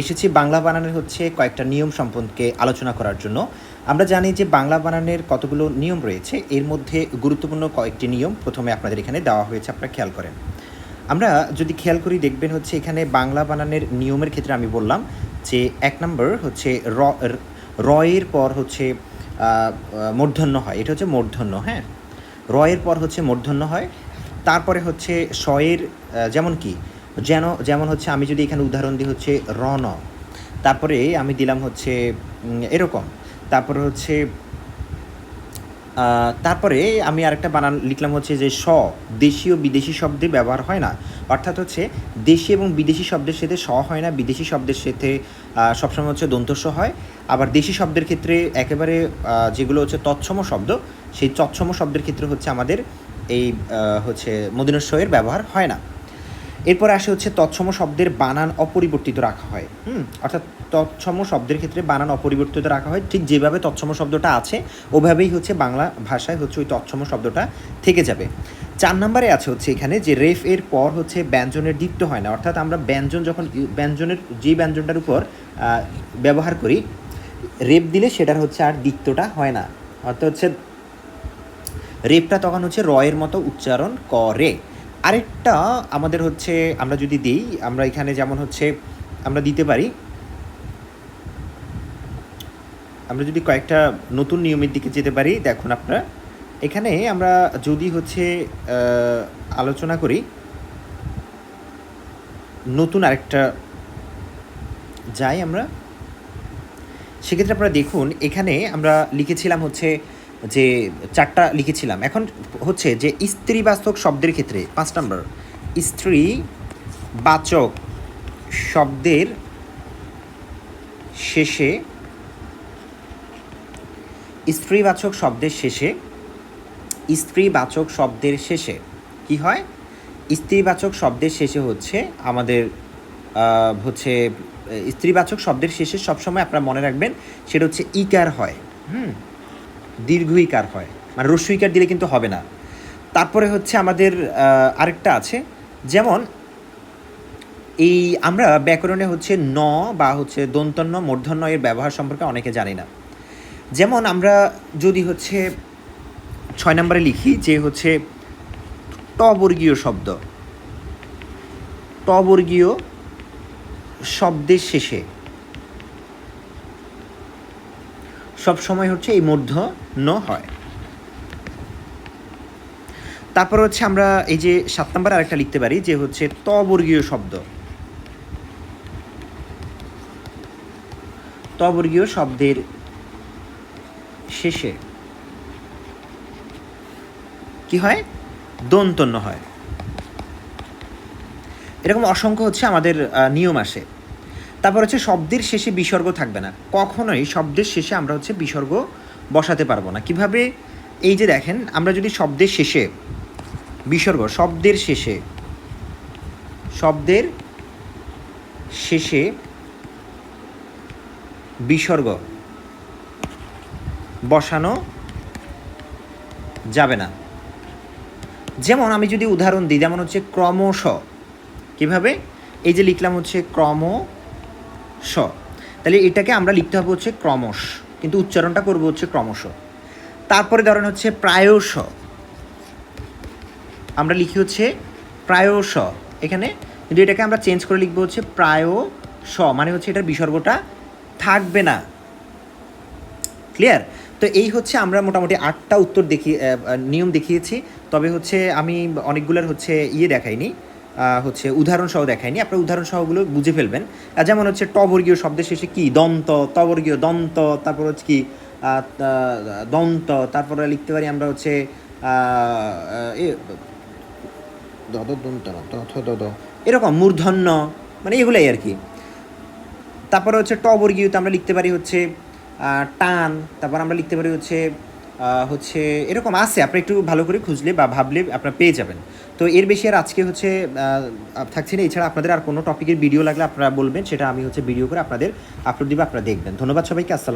এসেছি বাংলা বানানের হচ্ছে কয়েকটা নিয়ম সম্পর্কে আলোচনা করার জন্য। আমরা জানি যে বাংলা বানানের কতগুলো নিয়ম রয়েছে, এর মধ্যে গুরুত্বপূর্ণ কয়েকটি নিয়ম প্রথমে আপনাদের এখানে দেওয়া হয়েছে, আপনারা খেয়াল করেন। আমরা যদি খেয়াল করি, দেখবেন হচ্ছে এখানে বাংলা বানানের নিয়মের ক্ষেত্রে আমি বললাম যে এক নম্বর হচ্ছে র রয়ের পর হচ্ছে মূর্ধন্য হয়। এটা হচ্ছে মূর্ধন্য হ্যাঁ? রয়ের পর হচ্ছে মূর্ধন্য হয়। তারপরে হচ্ছে শয়ের যেমন কি? যেন, যেমন হচ্ছে আমি যদি এখানে উদাহরণ দিই হচ্ছে রন তারপরে আমি দিলাম হচ্ছে এরকম। তারপরে হচ্ছে তারপরে আমি আরেকটা বানান, লিখলাম হচ্ছে যে স দেশীয় বিদেশি শব্দে ব্যবহার হয় না। অর্থাৎ হচ্ছে দেশি এবং বিদেশি শব্দের সাথে স হয় না, বিদেশি শব্দের সাথে সবসময় হচ্ছে দন্তস্ব হয়। আবার দেশি শব্দের ক্ষেত্রে একেবারে যেগুলো হচ্ছে তৎসম শব্দ, সেই তৎসম শব্দের ক্ষেত্রে হচ্ছে আমাদের এই হচ্ছে মদিনস্বয়ের ব্যবহার হয় না। এরপরে আসে হচ্ছে তৎসম শব্দের বানান অপরিবর্তিত রাখা হয়। হুম, অর্থাৎ তৎসম শব্দের ক্ষেত্রে বানান অপরিবর্তিত রাখা হয়। ঠিক যেভাবে তৎসম শব্দটা আছে, ওভাবেই হচ্ছে বাংলা ভাষায় হচ্ছে ওই তৎসম শব্দটা থেকে যাবে। চার নম্বরে আছে হচ্ছে এখানে যে রেফ এর পর হচ্ছে ব্যঞ্জনের দীপ্ত হয় না। অর্থাৎ আমরা ব্যঞ্জন যখন ব্যঞ্জনের, যে ব্যঞ্জনটার উপর ব্যবহার করি রেপ দিলে সেটার হচ্ছে আর দ্বিত্বটা হয় না। অর্থাৎ হচ্ছে রেপটা তখন হচ্ছে রয়ের মতো উচ্চারণ করে। আরেকটা আমাদের হচ্ছে আমরা যদি দিই, আমরা এখানে যেমন হচ্ছে আমরা দিতে পারি, আমরা যদি কয়েকটা নতুন নিয়মের দিকে যেতে পারি, দেখুন আপনারা, এখানে আমরা যদি হচ্ছে আলোচনা করি, নতুন আরেকটা যাই আমরা, সেক্ষেত্রে আপনারা দেখুন, এখানে আমরা লিখেছিলাম হচ্ছে যে চারটা লিখেছিলাম। এখন হচ্ছে যে স্ত্রীবাচক শব্দের ক্ষেত্রে, পাঁচ নম্বর, স্ত্রী বাচক শব্দের শেষে স্ত্রীবাচক শব্দের শেষে স্ত্রীবাচক শব্দের শেষে কি হয়? স্ত্রীবাচক শব্দের শেষে হচ্ছে আমাদের হচ্ছে স্ত্রীবাচক শব্দের শেষে সবসময় আপনারা মনে রাখবেন, সেটা হচ্ছে ইকার হয়। হুম? দীর্ঘ ইকার হয়। মানে রস্য ইকার দিলে কিন্তু হবে না। তারপরে হচ্ছে আমাদের আরেকটা আছে, যেমন এই আমরা ব্যাকরণে হচ্ছে ন বা হচ্ছে দন্তন্য মূর্ধন্য এর ব্যবহার সম্পর্কে অনেকে জানি না। যেমন আমরা যদি হচ্ছে ছয় নম্বরে লিখি যে হচ্ছে টবর্গীয় শব্দ। টবর্গীয় শব্দের শেষে সব সময় হচ্ছে এই মধ্য ন হয়। তারপর হচ্ছে আমরা এই যে সাত নম্বর আরেকটা লিখতে পারি, যে হচ্ছে তবর্গীয় শব্দ। তবর্গীয় শব্দের শেষে কি হয়? দন্তন্য হয়। এরকম অসংখ্য হচ্ছে আমাদের নিয়ম আসে। তারপর হচ্ছে শব্দের শেষে বিসর্গ থাকবে না। কখনোই শব্দের শেষে আমরা হচ্ছে বিসর্গ বসাতে পারব না। কীভাবে? এই যে দেখেন, আমরা যদি শব্দের শেষে বিসর্গ, শব্দের শেষে শব্দের শেষে বিসর্গ বসানো যাবে না। যেমন আমি যদি উদাহরণ দিই, যেমন হচ্ছে ক্রমশ। কীভাবে? এই যে লিখলাম হচ্ছে ক্রমশ তাহলে এটাকে আমরা লিখতে হবে হচ্ছে ক্রমশ, কিন্তু উচ্চারণটা করব হচ্ছে ক্রমশ। তারপরে ধরেন হচ্ছে প্রায়শ। আমরা লিখি হচ্ছে প্রায়শ। এখানে কিন্তু এটাকে আমরা চেঞ্জ করে লিখব হচ্ছে প্রায় স মানে হচ্ছে এটার বিসর্গটা থাকবে না। ক্লিয়ার? তো এই হচ্ছে আমরা মোটামুটি আটটা উত্তর দেখি নিয়ম দেখিয়েছি। তবে হচ্ছে আমি অনেকগুলোর হচ্ছে ইয়ে দেখাইনি। হচ্ছে উদাহরণ সহ দেখাইনি আপনার উদাহরণ সহগুলো বুঝে ফেলবেন। যেমন হচ্ছে টবর্গীয় শব্দের শেষে কি? দন্ত তবর্গীয় দন্ত, তারপর হচ্ছে কি দন্ত, তারপরে লিখতে পারি আমরা হচ্ছে এরকম মূর্ধন্য মানে এগুলাই আর কি। তারপরে হচ্ছে টবর্গীয়তে আমরা লিখতে পারি হচ্ছে টান, তারপর আমরা লিখতে পারি হচ্ছে হচ্ছে এরকম আছে, আপনি একটু ভালো করে খুঁজলে বা ভাবলে আপনারা পেয়ে যাবেন। তো এর বেশি আর আজকে হচ্ছে থাকছে না, এছাড়া আপনাদের আর কোনো টপিকের ভিডিও লাগলে আপনারা বলবেন, সেটা আমি হচ্ছে ভিডিও করে আপনাদের আপলোড দিব, আপনারা দেখবেন। ধন্যবাদ সবাইকে, আসসালাম